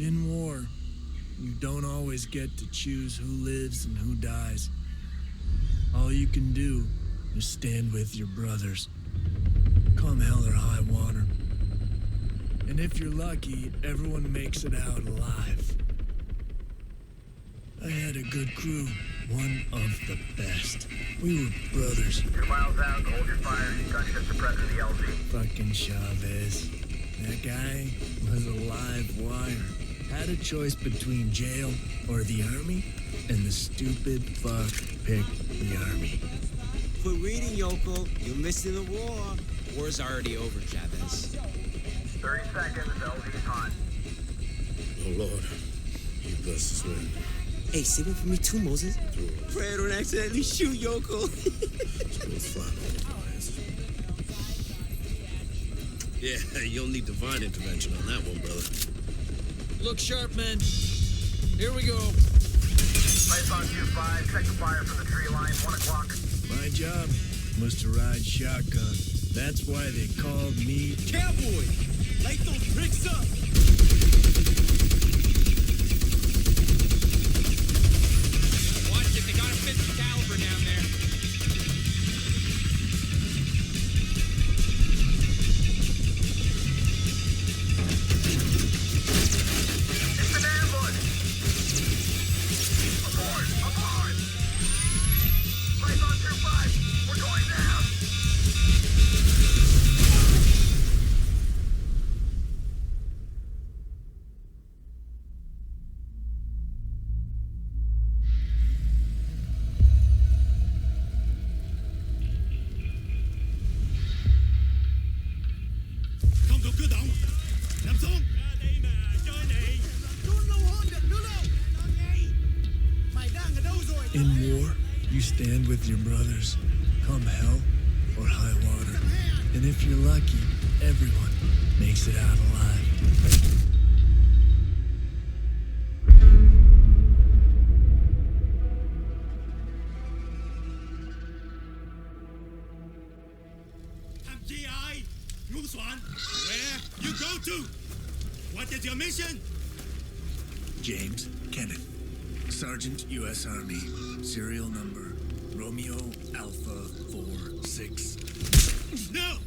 In war, you don't always get to choose who lives and who dies. All you can do is stand with your brothers. Come hell or high water. And if you're lucky, everyone makes it out alive. I had a good crew, one of the best. We were brothers. Two miles out, hold your fire. Gunship suppressor the LZ. Fucking Chavez. That guy was a live wire. Had a choice between jail or the army, and the stupid fuck picked the army. Quit reading, Yoko. You're missing the war. War's already over, Chavez. 30 seconds, LZ's on. Oh Lord, you bless this man. Hey, save it for me too, Moses. Through. Pray I don't accidentally shoot Yoko. Let's find all the ass. Yeah, you'll need divine intervention on that one, brother. Look sharp, men. Here we go. Place on 2-5. Check the fire from the tree line. 1 o'clock. My job was to ride shotgun. That's why they called me Cowboy, you stand with your brothers, come hell or high water. And if you're lucky, everyone makes it out alive. Sergeant U.S. Army, serial number Romeo Alpha 46. No.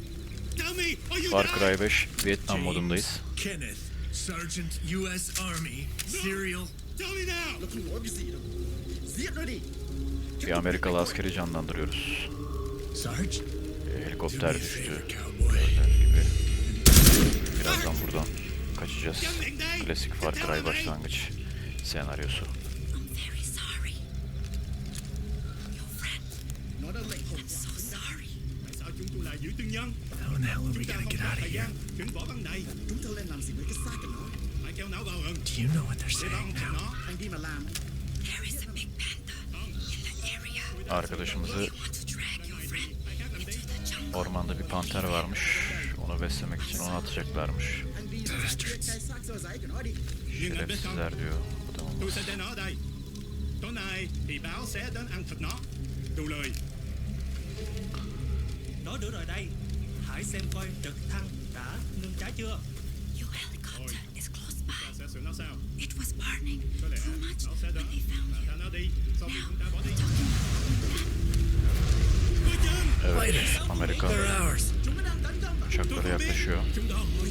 Tell me or you Far. Cry 5 Vietnam modundayız. Kenneth, Sergeant U.S. Army, serial. Tell me now. Bir Amerikalı askeri canlandırıyoruz. Sarge? E, helikopter düştü. Gördüğünüz gibi. Birazdan buradan kaçacağız. Klasik Far Cry başlangıç senaryosu. Nó? Phải kéo não vào gần. Do you know what they're saying now? nó. Anh đi mà làm. There is a big panther in the area. Arkadaşımızı ormanda bir panter varmış. Onu beslemek için onu atacaklarmış. Şerefsizler diyor. Bu ở đây. Tối nay thì báo sẽ đến ăn thịt nó. Đủ lời. Nói nữa rồi đây Hãy xem coi trực thăng đã ngưng cháy chưa Your helicopter is close Ta by. sẽ xử nó sao? It was burning Có lẽ too much nó sẽ when they found you. thả nó đi. Sau khi Now, chúng ta bỏ đi. we're talking Coi chừng! Evet, Amerikan They're ours. Tôi uçakları không biết. yaklaşıyor. Chúng đòi hỏi.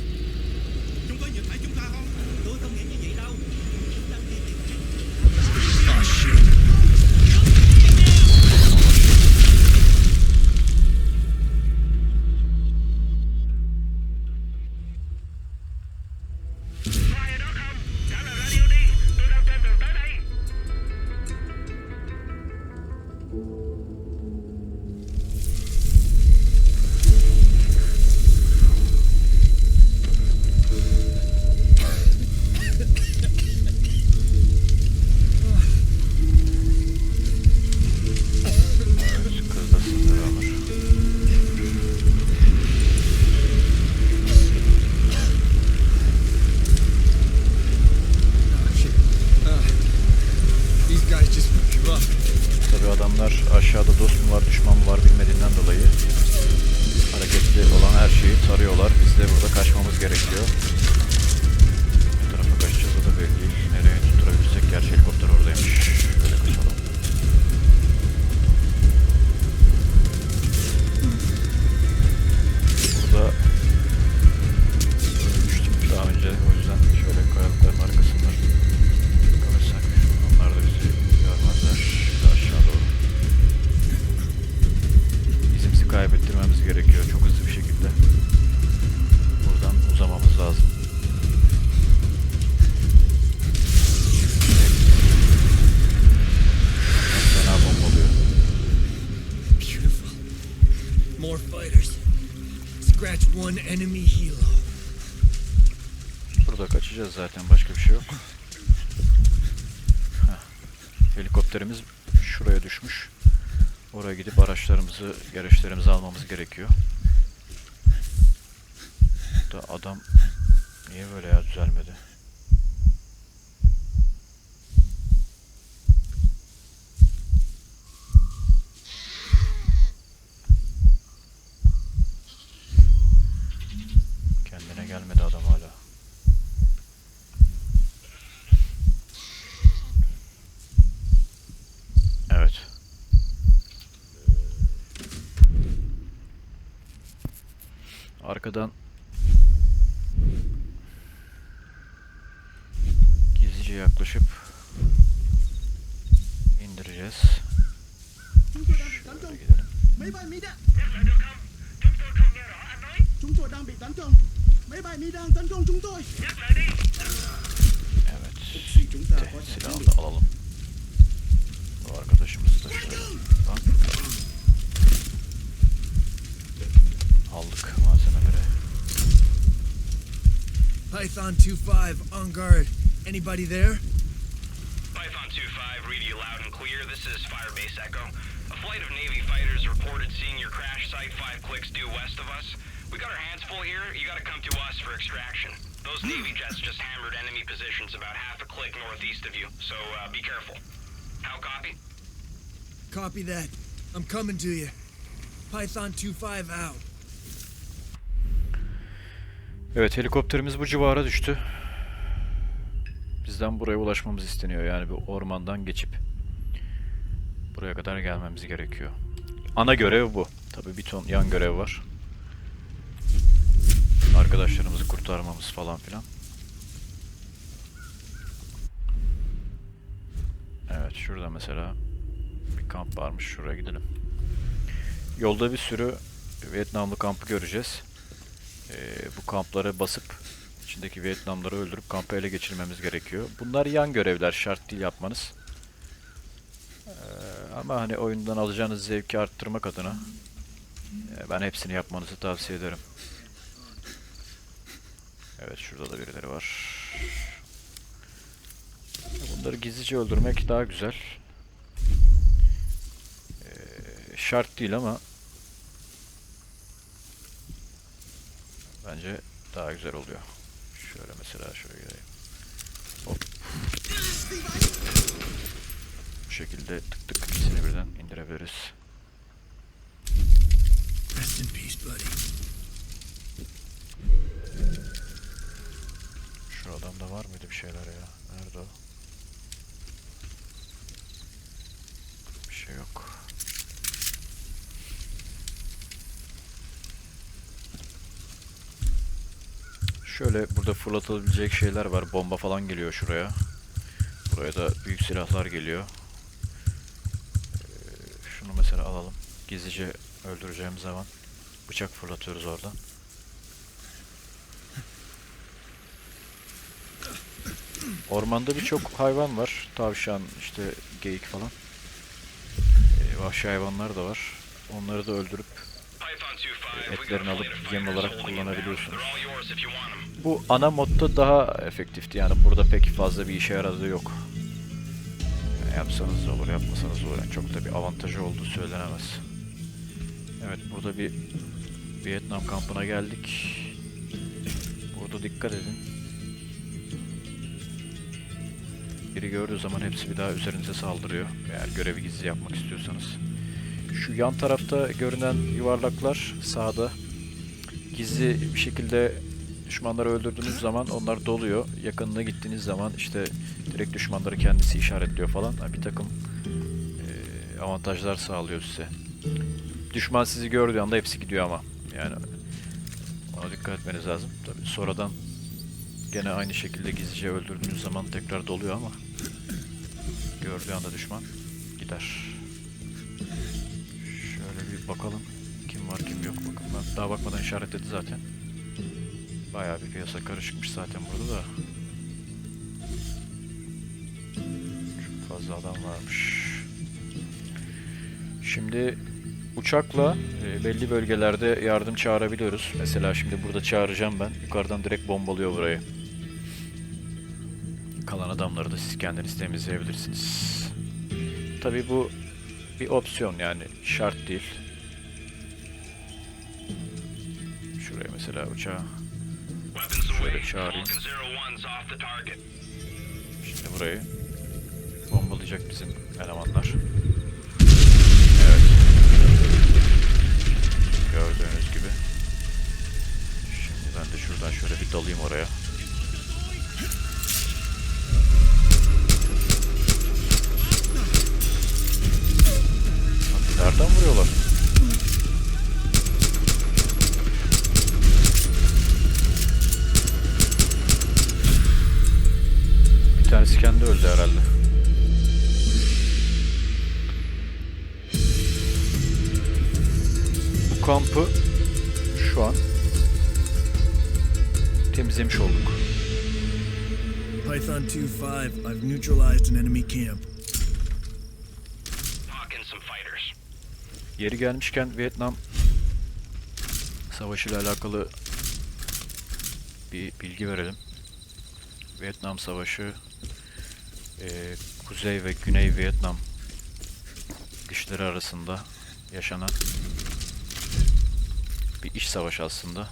Chúng có nhìn thấy chúng ta gereçlerimizi almamız gerekiyor. Da adam niye böyle ya düzelmedi? Tôi Evet. Suy chúng ta De, có thể silahı da alalım. Bu arkadaşımız da. Aldık malzemeleri. Python 2-5, on guard. Anybody there? Python 2-5, read you loud and clear. This is Firebase Echo. A flight of Navy fighters reported seeing your crash site five clicks due west of us. We got our hands full here. You gotta come to us for extraction. Those Navy jets just hammered enemy positions about half a click northeast of you, so uh, be careful. How copy? Copy that. I'm coming to you. Python 2-5 out. Evet helikopterimiz bu civara düştü. Bizden buraya ulaşmamız isteniyor. Yani bir ormandan geçip buraya kadar gelmemiz gerekiyor. Ana görev bu. Tabii bir ton yan görev var. Arkadaşlarımızı kurtarmamız falan filan. Evet şurada mesela bir kamp varmış. Şuraya gidelim. Yolda bir sürü Vietnamlı kampı göreceğiz. Ee, bu kampları basıp içindeki Vietnamları öldürüp kampı ele geçirmemiz gerekiyor. Bunlar yan görevler, şart değil yapmanız. Ama hani oyundan alacağınız zevki arttırmak adına e, ben hepsini yapmanızı tavsiye ederim. Evet şurada da birileri var. Bunları gizlice öldürmek daha güzel. Ee, şart değil ama Bence daha güzel oluyor. Şöyle mesela şöyle geleyim. Hop. Şekilde tık tık ikisini birden indirebiliriz. Rest in peace, buddy. Şu adamda var mıydı bir şeyler ya? Nerede o? Bir şey yok. Şöyle burada fırlatılabilecek şeyler var. Bomba falan geliyor şuraya. Buraya da büyük silahlar geliyor. Ee, şunu mesela alalım. Gizlice öldüreceğimiz zaman bıçak fırlatıyoruz oradan. Ormanda birçok hayvan var. Tavşan, işte geyik falan. Ee, vahşi hayvanlar da var. Onları da öldürüp Python 2-5, we got etlerini alıp yem olarak kullanabiliyorsunuz. Bu ana modda daha efektifti yani burada pek fazla bir işe yaradığı yok. Yani yapsanız da olur, yapmasanız da olur. Yani çok da bir avantajı olduğu söylenemez. Evet burada bir Vietnam kampına geldik. Burada dikkat edin. Biri gördüğü zaman hepsi bir daha üzerinize saldırıyor. Eğer görevi gizli yapmak istiyorsanız. Şu yan tarafta görünen yuvarlaklar sağda gizli bir şekilde düşmanları öldürdüğünüz zaman onlar doluyor. Yakınına gittiğiniz zaman işte direkt düşmanları kendisi işaretliyor falan. Bir takım avantajlar sağlıyor size. Düşman sizi gördüğü anda hepsi gidiyor ama. Yani ona dikkat etmeniz lazım. Tabii sonradan gene aynı şekilde gizlice öldürdüğünüz zaman tekrar doluyor ama gördüğü anda düşman gider. Şöyle bir bakalım. Kim var kim yok. Bakın ben daha bakmadan işaretledi zaten. Bayağı bir piyasa karışıkmış zaten burada da. Çok fazla adam varmış. Şimdi uçakla e, belli bölgelerde yardım çağırabiliyoruz. Mesela şimdi burada çağıracağım ben. Yukarıdan direkt bombalıyor burayı. Kalan adamları da siz kendiniz temizleyebilirsiniz. Tabii bu bir opsiyon yani şart değil. Şuraya mesela uçağı. Şöyle çağırayım. Falcon 01's off the target. Şimdi burayı bombalayacak bizim elemanlar. Gördüğünüz gibi. Şimdi ben de şuradan şöyle bir dalayım oraya. Yeri gelmişken Vietnam Savaşı ile alakalı bir bilgi verelim. Vietnam Savaşı eee, Kuzey ve Güney Vietnam güçleri arasında yaşanan bir iş savaşı aslında.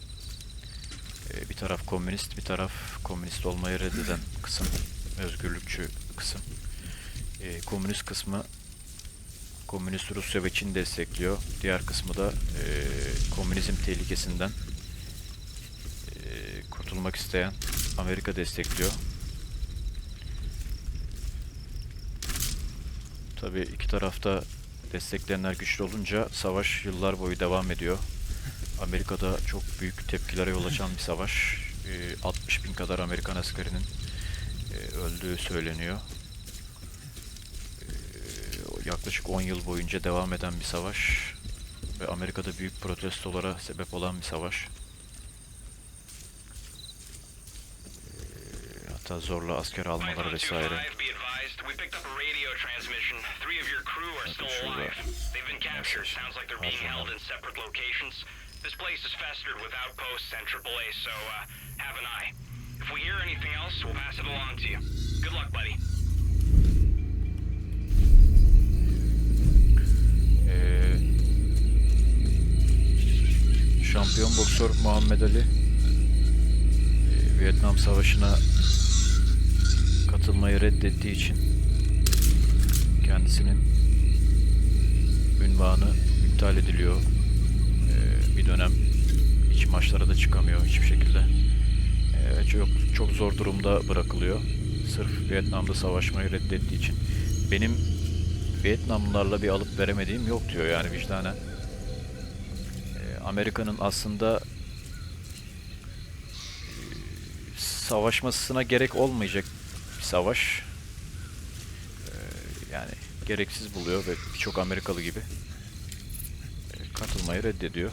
Eee, bir taraf komünist, bir taraf komünist olmayı reddeden kısım, özgürlükçü kısım. Eee, komünist kısmı Komünist Rusya ve Çin destekliyor. Diğer kısmı da eee, komünizm tehlikesinden eee, kurtulmak isteyen Amerika destekliyor. Tabii iki tarafta destekleyenler güçlü olunca savaş yıllar boyu devam ediyor. Amerika'da çok büyük tepkilere yol açan bir savaş. Eee, 60 bin kadar Amerikan askerinin eee, öldüğü söyleniyor. Yaklaşık 10 yıl boyunca devam eden bir savaş ve Amerika'da büyük protestolara sebep olan bir savaş. Ee, Hatta zorla asker almaları Python vesaire. 2-5, be advised, we picked up a radio transmission. Three of your crew are still şurada. This place is festered with outposts and AAA, so uh, have an eye. If we hear anything else, we'll pass it along to you. Şampiyon boksör Muhammed Ali e, Vietnam Savaşı'na katılmayı reddettiği için kendisinin ünvanı iptal ediliyor. Ee, bir dönem iç maçlara da çıkamıyor hiçbir şekilde. Ee, çok çok zor durumda bırakılıyor. Sırf Vietnam'da savaşmayı reddettiği için. Benim Vietnamlılarla bir alıp veremediğim yok diyor yani vicdanen. Amerika'nın aslında e, savaşmasına gerek olmayacak bir savaş. Ee, yani gereksiz buluyor ve birçok Amerikalı gibi e, katılmayı reddediyor.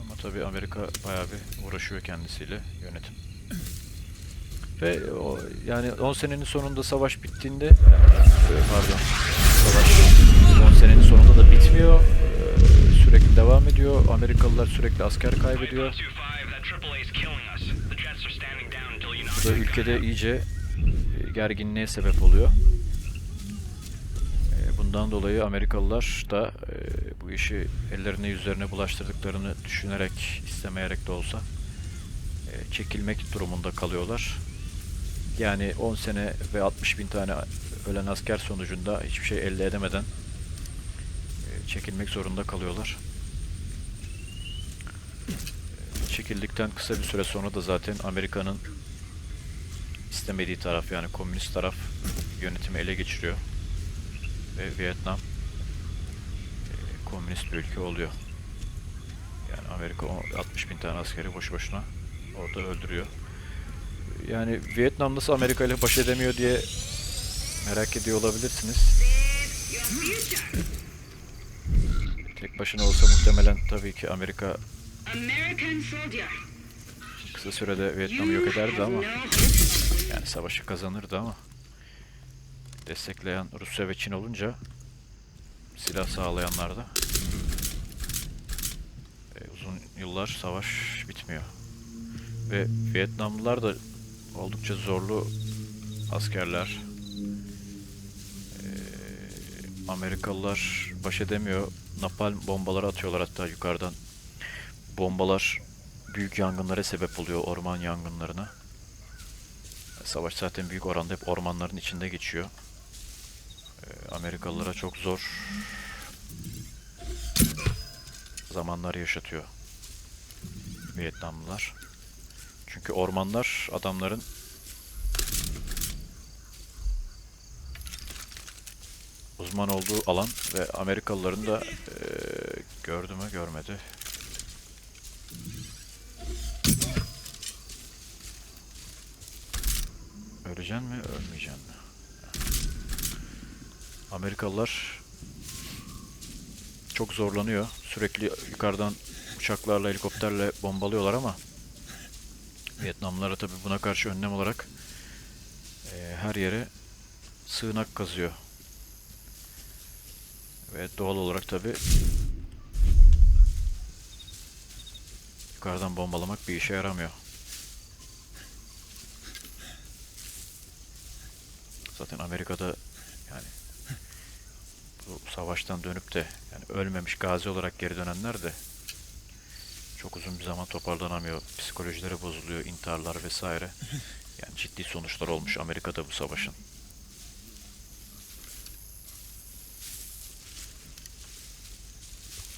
Ama tabii Amerika bayağı bir uğraşıyor kendisiyle yönetim. Ve o, yani 10 senenin sonunda savaş bittiğinde e, pardon savaş 10 senenin sonunda da bitmiyor. Sürekli devam ediyor. Amerikalılar sürekli asker kaybediyor. Python 2-5, that AAA is killing us. The jets are standing down until you knock Bu da ülkede iyice e, gerginliğe sebep oluyor. E, Bundan dolayı Amerikalılar da e, bu işi ellerine yüzlerine bulaştırdıklarını düşünerek, istemeyerek de olsa çekilmek durumunda kalıyorlar. Yani 10 sene ve 60 bin tane ölen asker sonucunda hiçbir şey elde edemeden çekilmek zorunda kalıyorlar. Çekildikten kısa bir süre sonra da zaten Amerika'nın istemediği taraf yani komünist taraf yönetimi ele geçiriyor. Ve Vietnam e, komünist bir ülke oluyor. Yani Amerika o 60 bin tane askeri boş boşuna orada öldürüyor. Yani Vietnam nasıl Amerika ile baş edemiyor diye merak ediyor olabilirsiniz. Tek başına olsa muhtemelen tabii ki Amerika kısa sürede Vietnam'ı yok ederdi ama yani savaşı kazanırdı ama destekleyen Rusya ve Çin olunca silah sağlayanlar da e, uzun yıllar savaş bitmiyor. Ve Vietnamlılar da oldukça zorlu askerler. E, Amerikalılar baş edemiyor. Napalm bombaları atıyorlar hatta yukarıdan. Bombalar büyük yangınlara sebep oluyor orman yangınlarına. Savaş zaten büyük oranda hep ormanların içinde geçiyor. Ee, Amerikalılara çok zor zamanlar yaşatıyor Vietnamlılar. Çünkü ormanlar adamların uzman olduğu alan ve Amerikalıların da eee gördü mü görmedi. Öleceksin mi ölmeyeceksin mi? Amerikalılar çok zorlanıyor. Sürekli yukarıdan uçaklarla, helikopterle bombalıyorlar ama Vietnamlılara tabi buna karşı önlem olarak eee, her yere sığınak kazıyor. Ve doğal olarak tabi yukarıdan bombalamak bir işe yaramıyor. Zaten Amerika'da yani bu savaştan dönüp de yani ölmemiş gazi olarak geri dönenler de çok uzun bir zaman toparlanamıyor. Psikolojileri bozuluyor, intiharlar vesaire. Yani ciddi sonuçlar olmuş Amerika'da bu savaşın.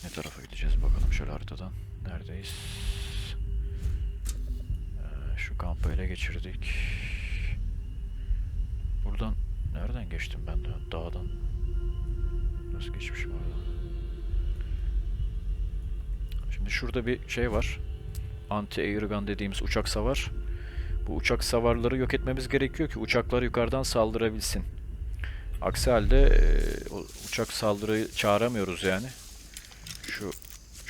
Ne tarafa gideceğiz bakalım şöyle haritadan. Neredeyiz? Ee, şu kampı ele geçirdik. Buradan nereden geçtim ben de? Dağdan. Nasıl geçmişim oradan? Şimdi şurada bir şey var. Anti-airgun dediğimiz uçak savar. Bu uçak savarları yok etmemiz gerekiyor ki uçaklar yukarıdan saldırabilsin. Aksi halde e, uçak saldırıyı çağıramıyoruz yani.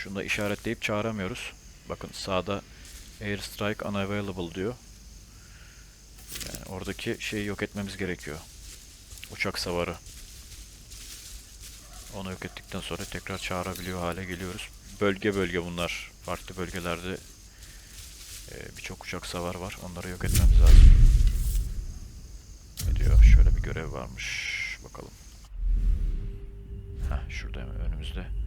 Şu şunu da işaretleyip çağıramıyoruz. Bakın sağda airstrike unavailable diyor. Yani oradaki şeyi yok etmemiz gerekiyor. Uçak savarı. Onu yok ettikten sonra tekrar çağırabiliyor hale geliyoruz. Bölge bölge bunlar. Farklı bölgelerde e, birçok uçak savar var. Onları yok etmemiz lazım. Ne diyor? Şöyle bir görev varmış. Bakalım. Heh, şurada önümüzde.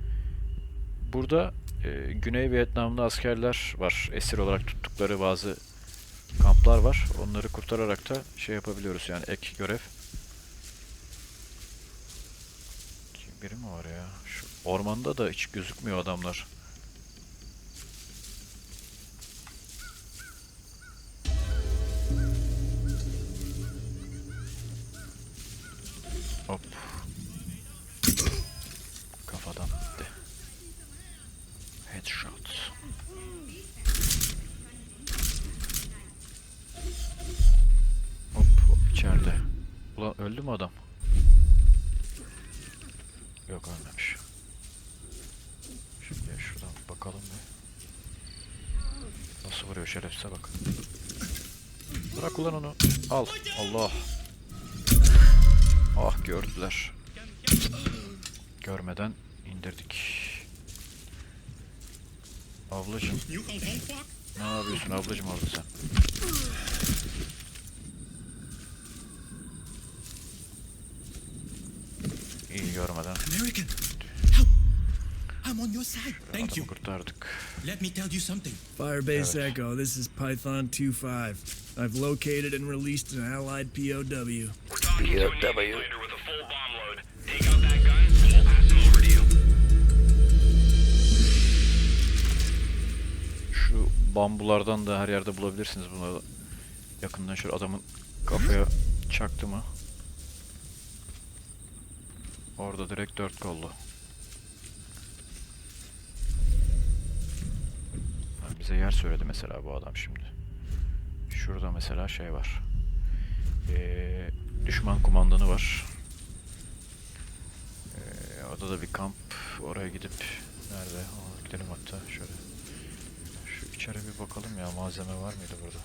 Burada e, Güney Vietnamlı askerler var. Esir olarak tuttukları bazı kamplar var. Onları kurtararak da şey yapabiliyoruz yani ek görev. Kim biri mi var ya? Şu ormanda da hiç gözükmüyor adamlar. Ah gördüler. Görmeden indirdik. Ablacım. Ne yapıyorsun ablacım orada sen? İyi görmeden. American. I'm on your side. Thank you. Kurtardık. Let me tell you something. Firebase evet. Echo, this is Python 25. I've located and released an allied POW. We're talking to a Navy fighter with a full bomb load. Take out that gun, and we'll pass him over to you. Şu bambulardan da her yerde bulabilirsiniz bunu. Yakından şöyle adamın kafaya çaktı mı? Orada direkt dört kollu. Bize yer söyledi mesela bu adam şimdi. Şurada mesela şey var. Ee, düşman kumandanı var. Ee, orada da bir kamp. Oraya gidip nerede? Aa, gidelim hatta şöyle. Şu içeri bir bakalım ya malzeme var mıydı burada?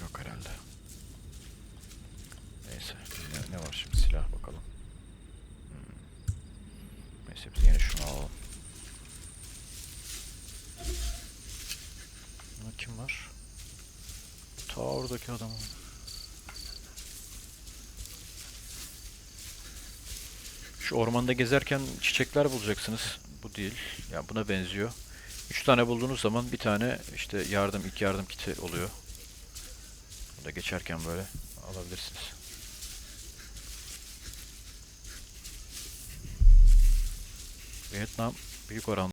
Yok herhalde. Neyse. Ne, ne var şimdi? Silah bakalım. Hmm. Neyse biz yine şunu alalım. Burada kim var? Ta oradaki adam. Şu ormanda gezerken çiçekler bulacaksınız. Bu değil. Ya buna benziyor. Üç tane bulduğunuz zaman bir tane işte yardım, ilk yardım kiti oluyor. Bunu da geçerken böyle alabilirsiniz. Vietnam büyük oranda